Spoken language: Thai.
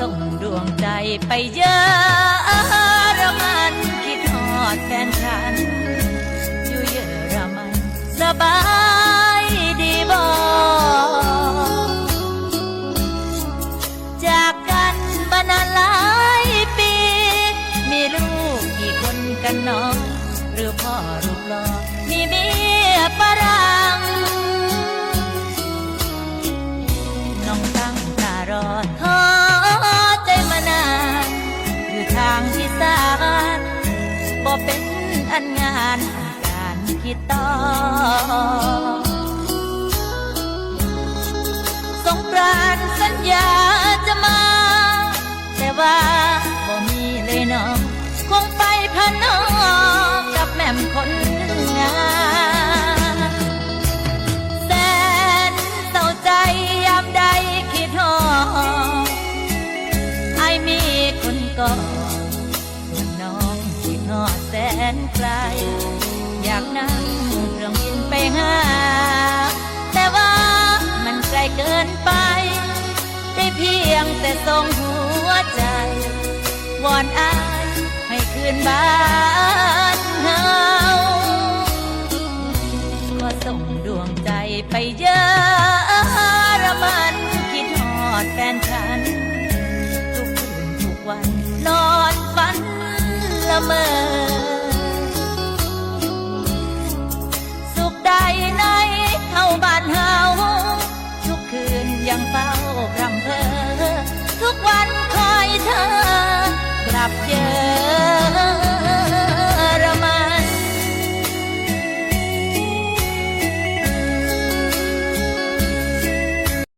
ส่งดวงใจไปเยอะระมันคิดฮอดแฟนฉัน อยู่เยอะระมันสบายดีบ่จากกันมานานหลายปี มีลูกกี่คนกันน้อง หรือพ่อรูปหล่อ อันงานการคิดต่อสงกรานต์สัญญาจะมา แต่ว่าบ่มีเลยน้อง คงไปพะนอกกับแม่มคนงานแสนเศร้าใจยามใดคิดฮอไอมีคนก่อนน้อง คิดฮอดแสนไกล อยากนั่งเครื่องบินไปหา แต่ว่ามันไกลเกินไป ได้เพียงแต่ส่งหัวใจ วอนอายให้คืนบ้านเฮาขอส่งดวงใจไปเยอะระมันคิดฮอดแฟนฉัน ทุกคืนทุกวันนอน มอ สุขใดในเท่าบ้านเฮาทุกคืนยังเฝ้าพรำเพอ ทุกวันคอยเธอกลับเยอ